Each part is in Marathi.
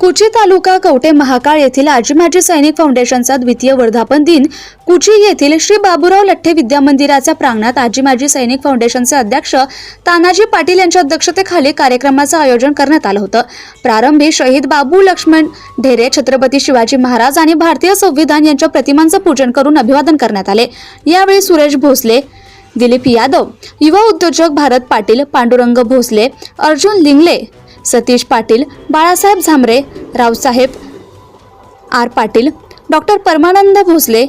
कुची तालुका कवटे महाकाळ येथील आजी माजी सैनिक फाउंडेशनचा द्वितीय वर्धापन दिन कुची येथील श्री बाबूराव लठ्ठे विद्या मंदिराच्या प्रांगणात आजी माजी सैनिक फाउंडेशनचे अध्यक्ष तानाजी पाटील यांच्या अध्यक्षतेखाली कार्यक्रमाचं आयोजन करण्यात आलं होतं. प्रारंभी शहीद बाबू लक्ष्मण ढेरे छत्रपती शिवाजी महाराज आणि भारतीय संविधान यांच्या प्रतिमांचं पूजन करून अभिवादन करण्यात आले. यावेळी सुरेश भोसले दिलीप यादव युवा उद्योजक भारत पाटील पांडुरंग भोसले अर्जुन लिंगले सतीश पाटील बाळासाहेब झांबरे रावसाहेब आर पाटील डॉक्टर परमानंद भोसले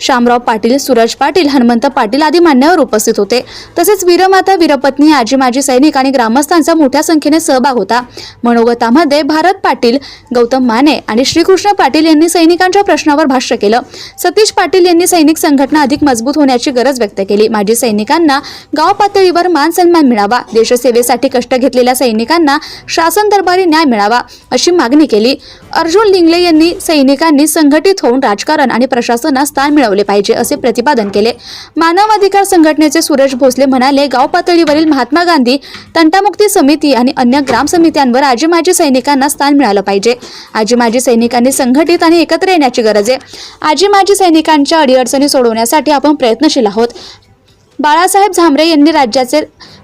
शामराव पाटील सूरज पाटील हनुमंत पाटील आदी मान्यवर उपस्थित होते. तसेच वीरमाता वीरपत्नी आजी माजी सैनिक आणि ग्रामस्थांचा मोठ्या संख्येने सहभाग होता. मनोगतामध्ये भारत पाटील गौतम माने आणि श्रीकृष्ण पाटील यांनी सैनिकांच्या प्रश्नावर भाष्य केलं. सतीश पाटील यांनी सैनिक संघटना अधिक मजबूत होण्याची गरज व्यक्त केली. माजी सैनिकांना गाव पातळीवर मान सन्मान मिळावा. देशसेवेसाठी कष्ट घेतलेल्या सैनिकांना शासन दरबारी न्याय मिळावा अशी मागणी केली. अर्जुन लिंगले यांनी सैनिकांनी संघटित होऊन राजकारण आणि प्रशासनात स्थान मिळवले पाहिजे असे प्रतिपादन केले. मानवाधिकार संघटनेचे सुरेश भोसले म्हणाले गाव पातळीवरील महात्मा गांधी तंटामुक्ती समिती आणि अन्य ग्राम समित्यांवर आजी माजी सैनिकांना स्थान मिळालं पाहिजे. आजी माजी सैनिकांनी संघटित आणि एकत्र येण्याची गरज आहे. आजी माजी सैनिकांच्या अडीअडचणी सोडवण्यासाठी आपण प्रयत्नशील आहोत. बाळासाहेब झांबरे यांनी राज्याचे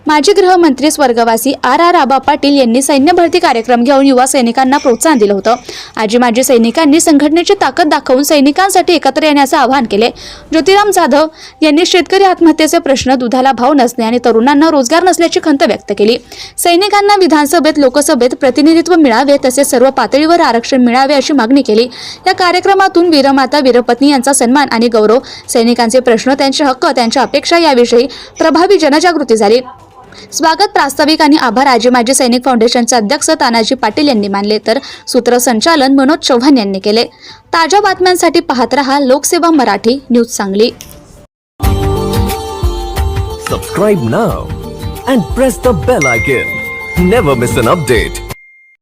माजी गृहमंत्री स्वर्गवासी आर आर आबा पाटील यांनी सैन्य भरती कार्यक्रम घेऊन युवा सैनिकांना प्रोत्साहन दिलं होतं. आजी माजी सैनिकांनी संघटनेची ताकद दाखवून सैनिकांसाठी एकत्र येण्याचं आवाहन केले. ज्योतिराम जाधव यांनी शेतकरी आत्महत्येचे प्रश्न दुधाला भाव नसणे आणि तरुणांना रोजगार नसल्याची खंत व्यक्त केली. सैनिकांना विधानसभेत लोकसभेत प्रतिनिधित्व मिळावे तसेच सर्व पातळीवर आरक्षण मिळावे अशी मागणी केली. या कार्यक्रमातून वीरमाता वीरपत्नी यांचा सन्मान आणि गौरव सैनिकांचे प्रश्न त्यांचे हक्क त्यांच्या अपेक्षा याविषयी प्रभावी जनजागृती झाली. स्वागत प्रास्ताविक आणि आभार. आजी माजी सैनिक फाउंडेशनचे अध्यक्ष तानाजी पाटील यांनी मानले तर सूत्रसंचालन मनोज चव्हाण यांनी केले. ताज्या बातम्यांसाठी पाहत रहा Lokseva Marathi news Sangli. Subscribe now and press the bell icon never miss an update